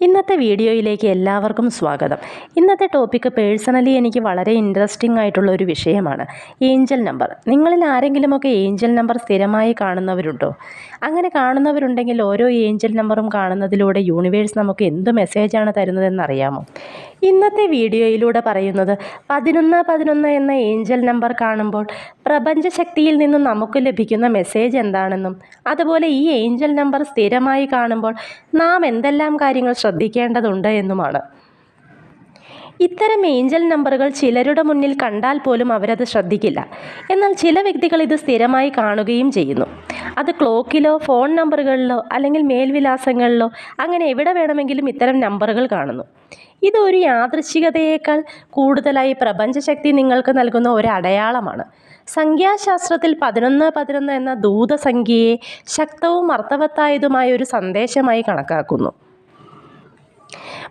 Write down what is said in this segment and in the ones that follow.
ഇന്നത്തെ വീഡിയോയിലേക്ക് എല്ലാവർക്കും സ്വാഗതം. ഇന്നത്തെ ടോപ്പിക്ക് പേഴ്സണലി എനിക്ക് വളരെ ഇൻട്രസ്റ്റിംഗ് ആയിട്ടുള്ള ഒരു വിഷയമാണ്. ഏഞ്ചൽ നമ്പർ നിങ്ങളിൽ ആരെങ്കിലുമൊക്കെ ഏഞ്ചൽ നമ്പർ സ്ഥിരമായി കാണുന്നവരുണ്ടോ? അങ്ങനെ കാണുന്നവരുണ്ടെങ്കിൽ ഓരോ ഏഞ്ചൽ നമ്പറും കാണുന്നതിലൂടെ യൂണിവേഴ്സ് നമുക്ക് എന്ത് മെസ്സേജാണ് തരുന്നതെന്ന് അറിയാമോ ഇന്നത്തെ വീഡിയോയിലൂടെ പറയുന്നത് പതിനൊന്ന് പതിനൊന്ന് എന്ന ഏഞ്ചൽ നമ്പർ കാണുമ്പോൾ പ്രപഞ്ചശക്തിയിൽ നിന്നും നമുക്ക് ലഭിക്കുന്ന മെസ്സേജ് എന്താണെന്നും അതുപോലെ ഈ ഏഞ്ചൽ നമ്പർ സ്ഥിരമായി കാണുമ്പോൾ നാം എന്തെല്ലാം കാര്യങ്ങൾ ശ്രദ്ധിക്കേണ്ടതുണ്ട് എന്നുമാണ്. ഇത്തരം ഏഞ്ചൽ നമ്പറുകൾ ചിലരുടെ മുന്നിൽ കണ്ടാൽ പോലും അവരത് ശ്രദ്ധിക്കില്ല. എന്നാൽ ചില വ്യക്തികൾ ഇത് സ്ഥിരമായി കാണുകയും ചെയ്യുന്നു. അത് ക്ലോക്കിലോ ഫോൺ നമ്പറുകളിലോ അല്ലെങ്കിൽ മേൽവിലാസങ്ങളിലോ അങ്ങനെ എവിടെ വേണമെങ്കിലും ഇത്തരം നമ്പറുകൾ കാണുന്നു. ഇത് ഒരു യാദൃശ്ചികതയേക്കാൾ കൂടുതലായി പ്രപഞ്ചശക്തി നിങ്ങൾക്ക് നൽകുന്ന ഒരു അടയാളമാണ്. സംഖ്യാശാസ്ത്രത്തിൽ പതിനൊന്ന് പതിനൊന്ന് എന്ന ദൂതസംഖ്യയെ ശക്തവും അർത്ഥവത്തായതുമായ ഒരു സന്ദേശമായി കണക്കാക്കുന്നു.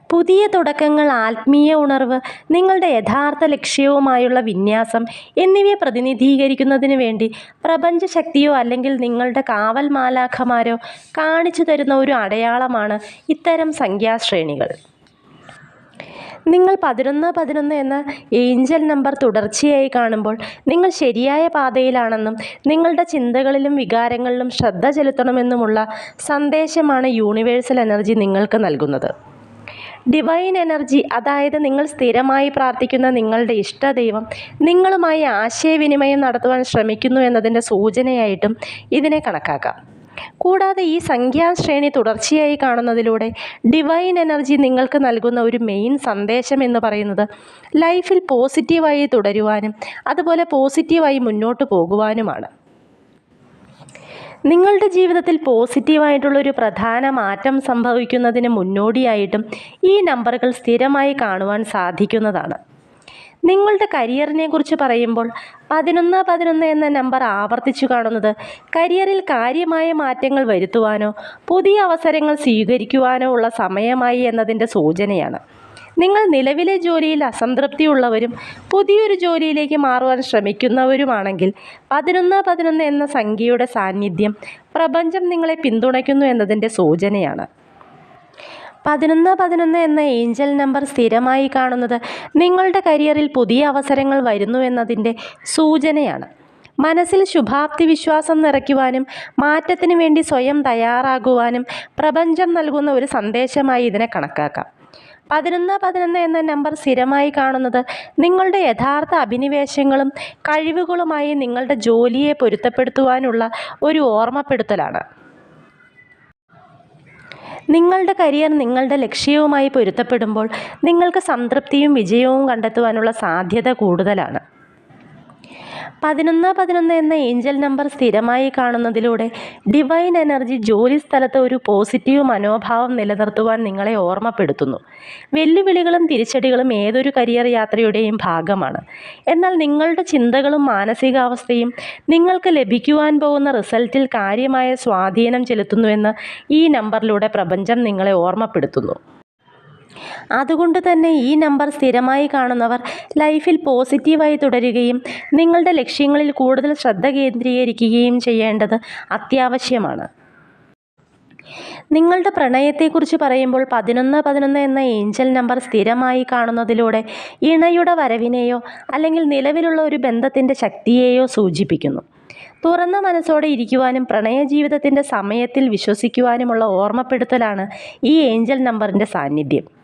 പുതിയ തുടക്കങ്ങൾ ആത്മീയ ഉണർവ് നിങ്ങളുടെ യഥാർത്ഥ ലക്ഷ്യവുമായുള്ള വിന്യാസം എന്നിവയെ പ്രതിനിധീകരിക്കുന്നതിന് വേണ്ടി പ്രപഞ്ചശക്തിയോ അല്ലെങ്കിൽ നിങ്ങളുടെ കാവൽ മാലാഖമാരോ കാണിച്ചു തരുന്ന ഒരു അടയാളമാണ് ഇത്തരം സംഖ്യാശ്രേണികൾ. നിങ്ങൾ പതിനൊന്ന് പതിനൊന്ന് എന്ന ഏഞ്ചൽ നമ്പർ തുടർച്ചയായി കാണുമ്പോൾ നിങ്ങൾ ശരിയായ പാതയിലാണെന്നും നിങ്ങളുടെ ചിന്തകളിലും വികാരങ്ങളിലും ശ്രദ്ധ ചെലുത്തണമെന്നുമുള്ള സന്ദേശമാണ് യൂണിവേഴ്സൽ എനർജി നിങ്ങൾക്ക് നൽകുന്നത്. ഡിവൈൻ എനർജി അതായത് നിങ്ങൾ സ്ഥിരമായി പ്രാർത്ഥിക്കുന്ന നിങ്ങളുടെ ഇഷ്ടദൈവം നിങ്ങളുമായി ആശയവിനിമയം നടത്തുവാൻ ശ്രമിക്കുന്നു എന്നതിന്റെ സൂചനയായിട്ടും ഇതിനെ കണക്കാക്കാം. കൂടാതെ ഈ സംഖ്യാശ്രേണി തുടർച്ചയായി കാണുന്നതിലൂടെ ഡിവൈൻ എനർജി നിങ്ങൾക്ക് നൽകുന്ന ഒരു മെയിൻ സന്ദേശം എന്ന് പറയുന്നത് ലൈഫിൽ പോസിറ്റീവായി തുടരുവാനും അതുപോലെ പോസിറ്റീവായി മുന്നോട്ട് പോകുവാനുമാണ്. നിങ്ങളുടെ ജീവിതത്തിൽ പോസിറ്റീവായിട്ടുള്ളൊരു പ്രധാന മാറ്റം സംഭവിക്കുന്നതിന് മുന്നോടിയായിട്ടും ഈ നമ്പറുകൾ സ്ഥിരമായി കാണുവാൻ സാധിക്കുന്നതാണ്. നിങ്ങളുടെ കരിയറിനെ കുറിച്ച് പറയുമ്പോൾ പതിനൊന്ന് പതിനൊന്ന് എന്ന നമ്പർ ആവർത്തിച്ചു കാണുന്നത് കരിയറിൽ കാര്യമായ മാറ്റങ്ങൾ വരുത്തുവാനോ പുതിയ അവസരങ്ങൾ സ്വീകരിക്കുവാനോ ഉള്ള സമയമായി എന്നതിന്റെ സൂചനയാണ്. നിങ്ങൾ നിലവിലെ ജോലിയിൽ അസംതൃപ്തിയുള്ളവരും പുതിയൊരു ജോലിയിലേക്ക് മാറുവാൻ ശ്രമിക്കുന്നവരുമാണെങ്കിൽ പതിനൊന്ന് പതിനൊന്ന് എന്ന സംഖ്യയുടെ സാന്നിധ്യം പ്രപഞ്ചം നിങ്ങളെ പിന്തുണയ്ക്കുന്നു എന്നതിന്റെ സൂചനയാണ്. പതിനൊന്ന് പതിനൊന്ന് എന്ന ഏഞ്ചൽ നമ്പർ സ്ഥിരമായി കാണുന്നത് നിങ്ങളുടെ കരിയറിൽ പുതിയ അവസരങ്ങൾ വരുന്നു എന്നതിന്റെ സൂചനയാണ്. മനസ്സിൽ ശുഭാപ്തി വിശ്വാസം നിറയ്ക്കുവാനും മാറ്റത്തിന് വേണ്ടി സ്വയം തയ്യാറാകുവാനും പ്രപഞ്ചം നൽകുന്ന ഒരു സന്ദേശമായി ഇതിനെ കണക്കാക്കാം. പതിനൊന്ന് പതിനൊന്ന് എന്ന നമ്പർ സ്ഥിരമായി കാണുന്നത് നിങ്ങളുടെ യഥാർത്ഥ അഭിനിവേശങ്ങളും കഴിവുകളുമായി നിങ്ങളുടെ ജോലിയെ പൊരുത്തപ്പെടുത്തുവാനുള്ള ഒരു ഓർമ്മപ്പെടുത്തലാണ്. നിങ്ങളുടെ കരിയർ നിങ്ങളുടെ ലക്ഷ്യവുമായി പൊരുത്തപ്പെടുമ്പോൾ നിങ്ങൾക്ക് സംതൃപ്തിയും വിജയവും കണ്ടെത്തുവാനുള്ള സാധ്യത കൂടുതലാണ്. പതിനൊന്ന് പതിനൊന്ന് എന്ന ഏഞ്ചൽ നമ്പർ സ്ഥിരമായി കാണുന്നതിലൂടെ ഡിവൈൻ എനർജി ജോലി സ്ഥലത്ത് ഒരു പോസിറ്റീവ് മനോഭാവം നിലനിർത്തുവാൻ നിങ്ങളെ ഓർമ്മപ്പെടുത്തുന്നു. വെല്ലുവിളികളും തിരിച്ചടികളും ഏതൊരു കരിയർ യാത്രയുടെയും ഭാഗമാണ്. എന്നാൽ നിങ്ങളുടെ ചിന്തകളും മാനസികാവസ്ഥയും നിങ്ങൾക്ക് ലഭിക്കുവാൻ പോകുന്ന റിസൾട്ടിൽ കാര്യമായ സ്വാധീനം ചെലുത്തുന്നുവെന്ന് ഈ നമ്പറിലൂടെ പ്രപഞ്ചം നിങ്ങളെ ഓർമ്മപ്പെടുത്തുന്നു. അതുകൊണ്ട് തന്നെ ഈ നമ്പർ സ്ഥിരമായി കാണുന്നവർ ലൈഫിൽ പോസിറ്റീവായി തുടരുകയും നിങ്ങളുടെ ലക്ഷ്യങ്ങളിൽ കൂടുതൽ ശ്രദ്ധ കേന്ദ്രീകരിക്കുകയും ചെയ്യേണ്ടത് അത്യാവശ്യമാണ്. നിങ്ങളുടെ പ്രണയത്തെക്കുറിച്ച് പറയുമ്പോൾ പതിനൊന്ന് പതിനൊന്ന് എന്ന ഏഞ്ചൽ നമ്പർ സ്ഥിരമായി കാണുന്നതിലൂടെ ഇണയുടെ വരവിനെയോ അല്ലെങ്കിൽ നിലവിലുള്ള ഒരു ബന്ധത്തിന്റെ ശക്തിയെയോ സൂചിപ്പിക്കുന്നു. തുറന്ന മനസ്സോടെ ഇരിക്കുവാനും പ്രണയ ജീവിതത്തിന്റെ സമയത്തിൽ വിശ്വസിക്കുവാനുമുള്ള ഓർമ്മപ്പെടുത്തലാണ് ഈ ഏഞ്ചൽ നമ്പറിന്റെ സാന്നിധ്യം.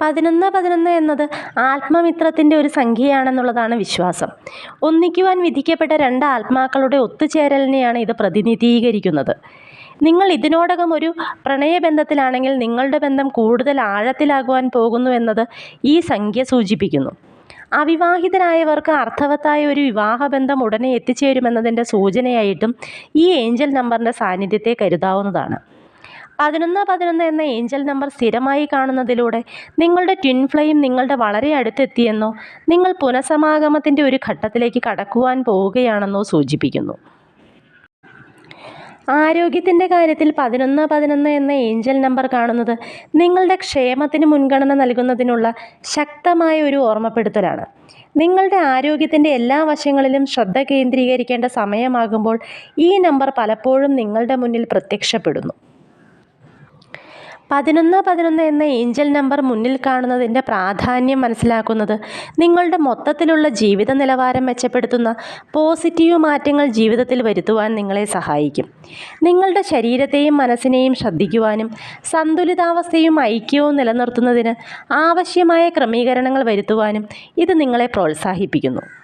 പതിനൊന്ന് പതിനൊന്ന് എന്നത് ആത്മമിത്രത്തിന്റെ ഒരു സംഖ്യയാണെന്നുള്ളതാണ് വിശ്വാസം. ഒന്നിക്കുവാൻ വിധിക്കപ്പെട്ട രണ്ട് ആത്മാക്കളുടെ ഒത്തുചേരലിനെയാണ് ഇത് പ്രതിനിധീകരിക്കുന്നത്. നിങ്ങൾ ഇതിനോടകം ഒരു പ്രണയബന്ധത്തിലാണെങ്കിൽ നിങ്ങളുടെ ബന്ധം കൂടുതൽ ആഴത്തിലാകുവാൻ പോകുന്നു എന്നത് ഈ സംഖ്യ സൂചിപ്പിക്കുന്നു. അവിവാഹിതരായവർക്ക് അർത്ഥവത്തായ ഒരു വിവാഹബന്ധം ഉടനെ എത്തിച്ചേരുമെന്നതിന്റെ സൂചനയായിട്ടും ഈ ഏഞ്ചൽ നമ്പറിന്റെ സാന്നിധ്യത്തെ കരുതാവുന്നതാണ്. പതിനൊന്ന് പതിനൊന്ന് എന്ന ഏഞ്ചൽ നമ്പർ സ്ഥിരമായി കാണുന്നതിലൂടെ നിങ്ങളുടെ ട്വിൻ ഫ്ലെയിം നിങ്ങളുടെ വളരെ അടുത്തെത്തിയെന്നോ നിങ്ങൾ പുനഃസമാഗമത്തിന്റെ ഒരു ഘട്ടത്തിലേക്ക് കടക്കുവാൻ പോവുകയാണെന്നോ സൂചിപ്പിക്കുന്നു. ആരോഗ്യത്തിന്റെ കാര്യത്തിൽ പതിനൊന്ന് പതിനൊന്ന് എന്ന ഏഞ്ചൽ നമ്പർ കാണുന്നത് നിങ്ങളുടെ ക്ഷേമത്തിന് മുൻഗണന നൽകുന്നതിനുള്ള ശക്തമായ ഒരു ഓർമ്മപ്പെടുത്തലാണ്. നിങ്ങളുടെ ആരോഗ്യത്തിന്റെ എല്ലാ വശങ്ങളിലും ശ്രദ്ധ കേന്ദ്രീകരിക്കേണ്ട സമയമാകുമ്പോൾ ഈ നമ്പർ പലപ്പോഴും നിങ്ങളുടെ മുന്നിൽ പ്രത്യക്ഷപ്പെടുന്നു. പതിനൊന്ന് പതിനൊന്ന് എന്ന ഏഞ്ചൽ നമ്പർ മുന്നിൽ കാണുന്നതിന്റെ പ്രാധാന്യം മനസ്സിലാക്കുന്നത് നിങ്ങളുടെ മൊത്തത്തിലുള്ള ജീവിത നിലവാരം മെച്ചപ്പെടുത്തുന്ന പോസിറ്റീവ് മാറ്റങ്ങൾ ജീവിതത്തിൽ വരുത്തുവാൻ നിങ്ങളെ സഹായിക്കും. നിങ്ങളുടെ ശരീരത്തെയും മനസ്സിനെയും ശ്രദ്ധിക്കുവാനും സന്തുലിതാവസ്ഥയും ഐക്യവും നിലനിർത്തുന്നതിന് ആവശ്യമായ ക്രമീകരണങ്ങൾ വരുത്തുവാനും ഇത് നിങ്ങളെ പ്രോത്സാഹിപ്പിക്കുന്നു.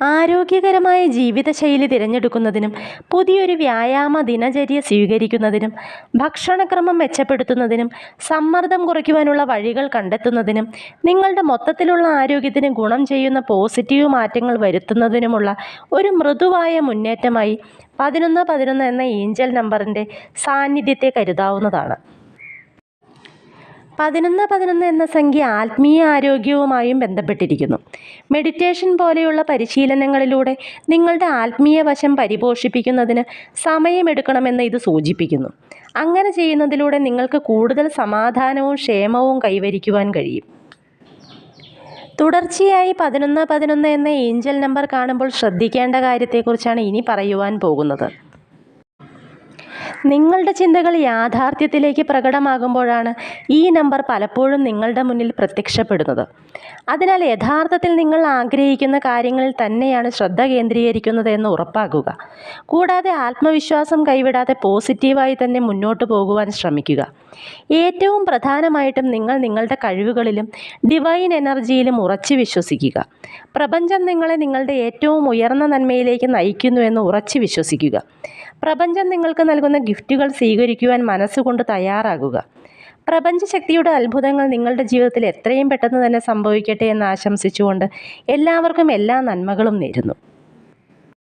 ആരോഗ്യകരമായ ജീവിതശൈലി തിരഞ്ഞെടുക്കുന്നതിനും പുതിയൊരു വ്യായാമ ദിനചര്യ സ്വീകരിക്കുന്നതിനും ഭക്ഷണക്രമം മെച്ചപ്പെടുത്തുന്നതിനും സമ്മർദ്ദം കുറയ്ക്കുവാനുള്ള വഴികൾ കണ്ടെത്തുന്നതിനും നിങ്ങളുടെ മൊത്തത്തിലുള്ള ആരോഗ്യത്തിന് ഗുണം ചെയ്യുന്ന പോസിറ്റീവ് മാറ്റങ്ങൾ വരുത്തുന്നതിനുമുള്ള ഒരു മൃദുവായ മുന്നേറ്റമായി പതിനൊന്ന് പതിനൊന്ന് എന്ന ഏഞ്ചൽ നമ്പറിന്റെ സാന്നിധ്യത്തെ കരുതാവുന്നതാണ്. പതിനൊന്ന് പതിനൊന്ന് എന്ന സംഖ്യ ആത്മീയ ആരോഗ്യവുമായും ബന്ധപ്പെട്ടിരിക്കുന്നു. മെഡിറ്റേഷൻ പോലെയുള്ള പരിശീലനങ്ങളിലൂടെ നിങ്ങളുടെ ആത്മീയ വശം പരിപോഷിപ്പിക്കുന്നതിന് സമയമെടുക്കണമെന്ന് ഇത് സൂചിപ്പിക്കുന്നു. അങ്ങനെ ചെയ്യുന്നതിലൂടെ നിങ്ങൾക്ക് കൂടുതൽ സമാധാനവും ക്ഷേമവും കൈവരിക്കുവാൻ കഴിയും. തുടർച്ചയായി പതിനൊന്ന് പതിനൊന്ന് എന്ന ഏഞ്ചൽ നമ്പർ കാണുമ്പോൾ ശ്രദ്ധിക്കേണ്ട കാര്യത്തെക്കുറിച്ചാണ് ഇനി പറയുവാൻ പോകുന്നത്. നിങ്ങളുടെ ചിന്തകൾ യാഥാർത്ഥ്യത്തിലേക്ക് പ്രകടമാകുമ്പോഴാണ് ഈ നമ്പർ പലപ്പോഴും നിങ്ങളുടെ മുന്നിൽ പ്രത്യക്ഷപ്പെടുന്നത്. അതിനാൽ യഥാർത്ഥത്തിൽ നിങ്ങൾ ആഗ്രഹിക്കുന്ന കാര്യങ്ങളിൽ തന്നെയാണ് ശ്രദ്ധ കേന്ദ്രീകരിക്കുന്നത് എന്ന് ഉറപ്പാക്കുക. കൂടാതെ ആത്മവിശ്വാസം കൈവിടാതെ പോസിറ്റീവായി തന്നെ മുന്നോട്ട് പോകുവാൻ ശ്രമിക്കുക. ഏറ്റവും പ്രധാനമായിട്ടും നിങ്ങൾ നിങ്ങളുടെ കഴിവുകളിലും ഡിവൈൻ എനർജിയിലും ഉറച്ചു വിശ്വസിക്കുക. പ്രപഞ്ചം നിങ്ങളെ നിങ്ങളുടെ ഏറ്റവും ഉയർന്ന നന്മയിലേക്ക് നയിക്കുന്നു എന്ന് ഉറച്ചു വിശ്വസിക്കുക. പ്രപഞ്ചം നിങ്ങൾക്ക് നൽകുന്ന ഗിഫ്റ്റുകൾ സ്വീകരിക്കുവാൻ മനസ്സുകൊണ്ട് തയ്യാറാകുക. പ്രപഞ്ചശക്തിയുടെ അത്ഭുതങ്ങൾ നിങ്ങളുടെ ജീവിതത്തിൽ എത്രയും പെട്ടെന്ന് തന്നെ സംഭവിക്കട്ടെ എന്ന് ആശംസിച്ചുകൊണ്ട് എല്ലാവർക്കും എല്ലാ നന്മകളും നേരുന്നു.